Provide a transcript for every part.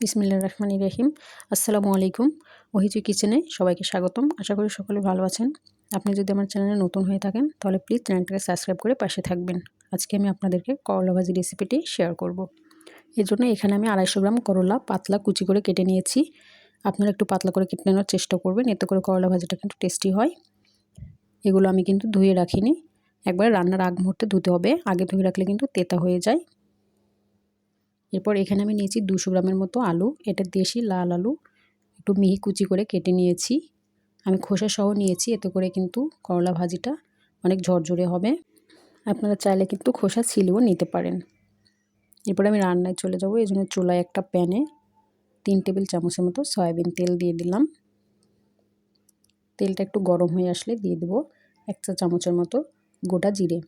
ইসমিল্লা রহমান রহিম। আসসালামু আলাইকুম। ওহিজু কিচেনে সবাইকে স্বাগতম। আশা করি সকলে ভালো আছেন। আপনি যদি আমার চ্যানেলে নতুন হয়ে থাকেন, তাহলে প্লিজ চ্যানেলটাকে সাবস্ক্রাইব করে পাশে থাকবেন। আজকে আমি আপনাদেরকে করলা ভাজি রেসিপিটি শেয়ার করব। এর জন্য এখানে আমি আড়াইশো গ্রাম করলা পাতলা কুচি করে কেটে নিয়েছি। আপনারা একটু পাতলা করে কেটে নেওয়ার চেষ্টা করবেন, এতে করে করলা ভাজিটা কিন্তু টেস্টি হয়। এগুলো আমি কিন্তু ধুয়ে রাখিনি। একবার রান্নার আগ মুহূর্তে ধুতে হবে। আগে ধুয়ে রাখলে কিন্তু তেতা হয়ে যায়। এরপর এখানে আমি নিয়েছি দুশো গ্রামের মতো আলু, এটা দেশি লাল আলু, একটু মিহি কুচি করে কেটে নিয়েছি। আমি খোসা সহ নিয়েছি, এতে করে কিন্তু করলা ভাজিটা অনেক ঝরঝরে হবে। আপনারা চাইলে কিন্তু খোসা ছিলেও নিতে পারেন। এরপরে আমি রান্নায় চলে যাব, এই জন্য চুলায় একটা প্যানে তিন টেবিল চামচের মতো সয়াবিন তেল দিয়ে দিলাম। তেলটা একটু গরম হয়ে আসলে দিয়ে দেবো এক চা চামচের মতো গোটা জিরে।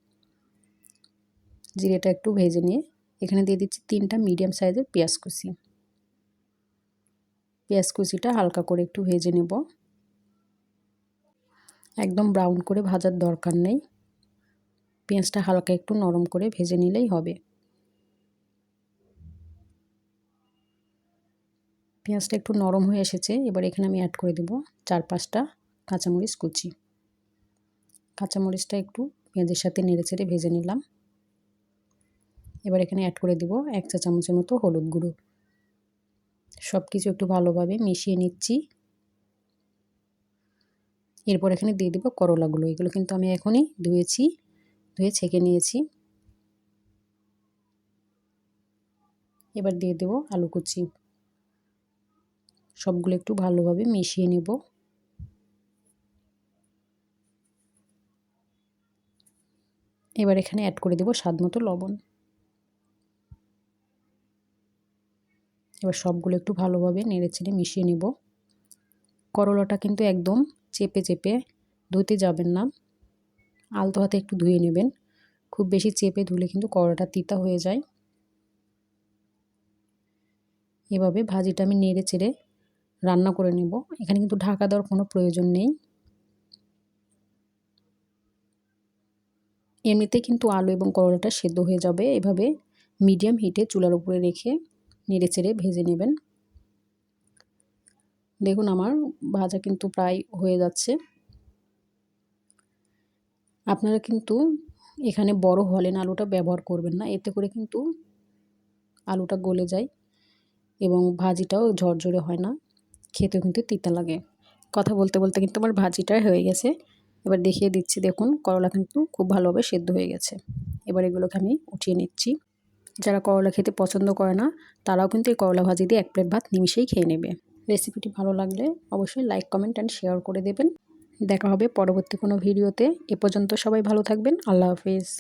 জিরেটা একটু ভেজে নিয়ে এখানে দিয়ে দিচ্ছি তিনটা মিডিয়াম সাইজের পেঁয়াজ কুচি। পেঁয়াজ কুচিটা হালকা করে একটু ভেজে নেব। একদম ব্রাউন করে ভাজার দরকার নেই। পেঁয়াজটা হালকা একটু নরম করে ভেজে নিলেই হবে। পেঁয়াজটা একটু নরম হয়ে এসেছে, এবার এখানে আমি অ্যাড করে দেব চার পাঁচটা কাঁচামরিচ কুচি। কাঁচামরিচটা একটু পেঁয়াজের সাথে নেড়ে চেড়ে ভেজে নিলাম। এবার এখানে অ্যাড করে দিব এক চা চামচের মতো হলুদ গুঁড়ো। সব কিছু একটু ভালোভাবে মিশিয়ে নিচ্ছি। এরপর এখানে দিয়ে দেবো করলাগুলো এগুলো কিন্তু আমি এখনই ধুয়েছি, ধুয়ে ছেঁকে নিয়েছি। এবার দিয়ে দেবো আলু কুচি। সবগুলো একটু ভালোভাবে মিশিয়ে নেব। এবার এখানে অ্যাড করে দেবো স্বাদ মতো লবণ। এবার সবগুলো একটু ভালোভাবে নেড়ে চেড়ে মিশিয়ে নেব। করলাটা কিন্তু একদম চেপে চেপে ধুতে যাবেন না। আলতো হাতে একটু ধুয়ে নেবেন। খুব বেশি চেপে ধুলে কিন্তু করলাটা তিতা হয়ে যায়। এভাবে ভাজিটা আমি নেড়ে চেড়ে রান্না করে নেব। এখানে কিন্তু ঢাকা দেওয়ার কোনো প্রয়োজন নেই। এমনিতে কিন্তু আলু এবং করলাটা সেদ্ধ হয়ে যাবে। এভাবে মিডিয়াম হিটে চুলার উপরে রেখে নেড়ে চেড়ে ভেজে নেবেন। দেখুন আমার ভাজা কিন্তু প্রায় হয়ে যাচ্ছে। আপনারা কিন্তু এখানে বড় হলেন আলুটা ব্যবহার করবেন না, এতে করে কিন্তু আলুটা গলে যায় এবং ভাজিটাও ঝরঝরে হয় না, খেতেও কিন্তু তিতা লাগে। কথা বলতে বলতে কিন্তু আমার ভাজিটা হয়ে গেছে। এবার দেখিয়ে দিচ্ছি, দেখুন করলা কিন্তু খুব ভালোভাবে সেদ্ধ হয়ে গেছে। এবার এগুলোকে আমি উঠিয়ে নিচ্ছি। যারা করলা খেতে পছন্দ করে না, তারাও কিন্তু এই করলা ভাজি দিয়ে এক প্লেট ভাত নিমিশেই খেয়ে নেবে। রেসিপিটি ভালো লাগলে অবশ্যই লাইক, কমেন্ট অ্যান্ড শেয়ার করে দেবেন। দেখা হবে পরবর্তী কোনো ভিডিওতে। এ পর্যন্ত সবাই ভালো থাকবেন। আল্লাহ হাফিজ।